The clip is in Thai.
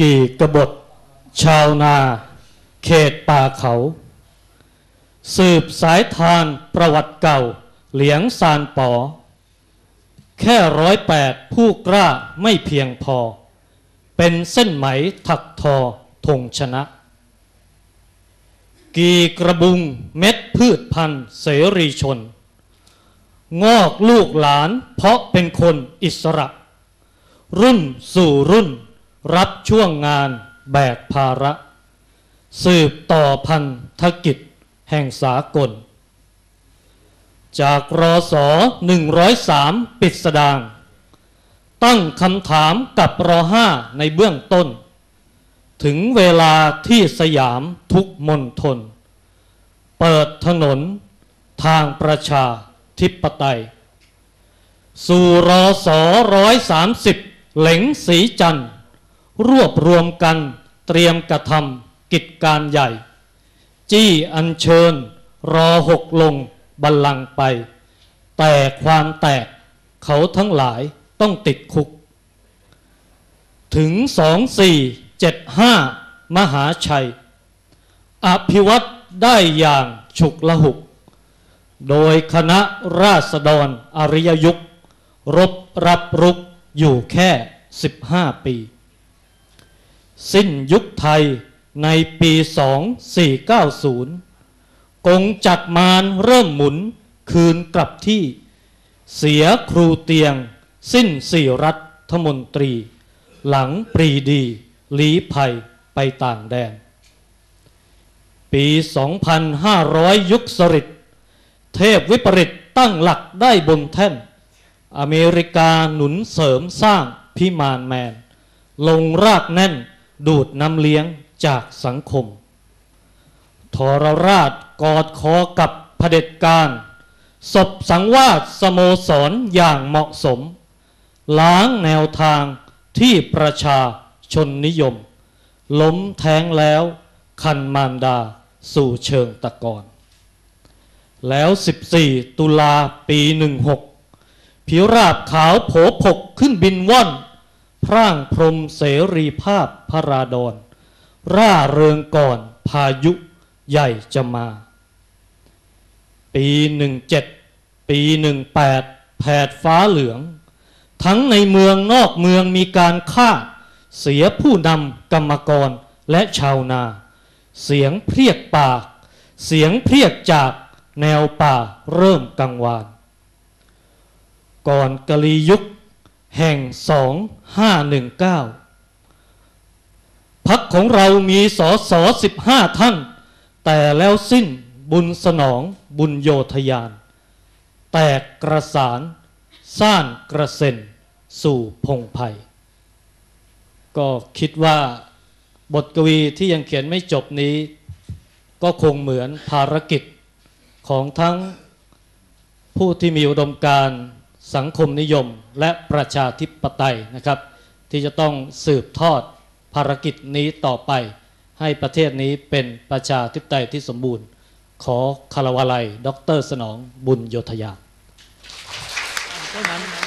กี่กบฏ ชาวนา เขตป่าเขา สืบสายทานประวัติเก่า เหลียงซานปอ แค่ร้อยแปดผู้กล้าไม่เพียงพอ เป็นเส้นไหมถักทอธงชนะ กี่กระบุงเม็ดพืชพันธุ์เสรีชน งอกลูกหลานเพราะเป็นคนอิสระ รุ่นสู่รุ่น รับช่วงงานแบกภาระ สืบต่อพันธกิจแห่งสากล จากรอสอ103 ปิดสดาง ตั้งคำถามกับรอห้าในเบื้องต้น ถึงเวลาที่สยามทุกมณฑลเปิดถนนทางประชาธิปไตย สู่รอสอร้อยสามสิบเหลงสีจันทร์ รวบรวมกันเตรียมกระทำกิจการใหญ่ จี้อัญเชิญ รอหกลงบัลลังไป แต่ความแตกเขาทั้งหลายต้องติดคุก ถึงสองสี่เจ็ดห้ามหาชัย อภิวัตได้อย่างฉุกละหุก โดยคณะราษฎรอริยยุค รบรับรุกอยู่แค่ 15 ปี สิ้นยุคไทยในปี 2490 กงจักรมารเริ่มหมุนคืนกลับที่ เสียครูเตียง สิ้นสี่รัฐมนตรี หลังปรีดีลีภัยไปต่างแดน ปี 2500 ยุคสริตเทพวิปริตตั้งหลักได้บนแท่น อเมริกาหนุนเสริมสร้างพิมานแมน ลงรากแน่น ดูดน้ำเลี้ยงจากสังคม ทรราชกอดคอกับเผด็จการศพสังวาสสโมสรอย่างเหมาะสม ล้างแนวทางที่ประชาชนนิยม ล้มแท้งแล้ว คันมารดาสู่เชิงตะกอนแล้ว 14 ตุลาปี 16 ผิวราบขาวโผผกขึ้นบินว่อน พร่างพรมเสรีภาพพระราดอนร่าเริงก่อนพายุใหญ่จะมา ปี17ปี18แผดฟ้าเหลือง ทั้งในเมืองนอกเมืองมีการฆ่า เสียผู้นำกรรมกรและชาวนา เสียงเพรียกปาก เสียงเพรียกจากแนวป่าเริ่มกังวาน ก่อนกะลียุค แห่ง 2519 พักของเรามีสอสอ15 ท่าน แต่แล้วสิ้นบุญสนองบุญโยธยาน แตกกระสานซ่านกระเซ็นสู่พงไพ่ก็คิดว่าบทกวีที่ยังเขียนไม่จบนี้ ก็คงเหมือนภารกิจของทั้งผู้ที่มีอุดมการณ์ สังคมนิยมและประชาธิปไตยนะครับ ที่จะต้องสืบทอดภารกิจนี้ต่อไป ให้ประเทศนี้เป็นประชาธิปไตยที่สมบูรณ์ ขอคารวะไลดรสนองบุญโยธยาเท่านั้น